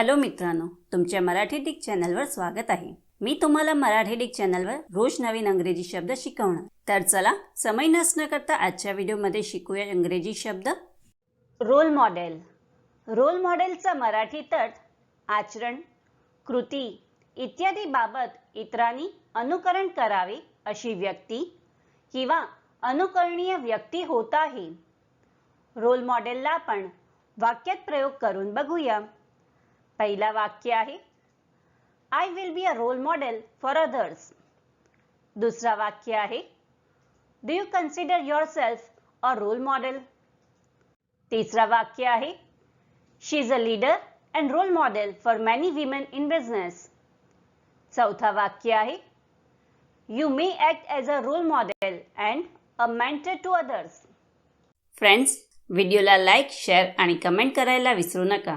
Hello मित्रांनो तुमच्या Marathi Dick चॅनलवर स्वागत आहे. मी तुम्हाला मराठी डिक चॅनलवर रोज नवीन अंग्रेजी शब्द शिकवणार. तर चला समय नसणं करता आजच्या व्हिडिओमध्ये शिकूया इंग्रजी शब्द. रोल मॉडेल रोल मॉडेलचा मराठी तट आचरण कृती इत्यादी बाबत इतरांनी अनुकरण करावे अशी व्यक्ती किंवा अनुकरणीय व्यक्ती होत आहे. रोल मॉडेलला आपण वाक्यात प्रयोग करून बघूया. पहिला वाक्य आहे I will be a role model for others दुसरा वाक्य आहे do you consider yourself a role model तिसरा वाक्य आहे she is a leader and role model for many women in business चौथा वाक्य आहे you may act as a role model and a mentor to others friends व्हिडिओला like share आणि comment करायला विसरू नका.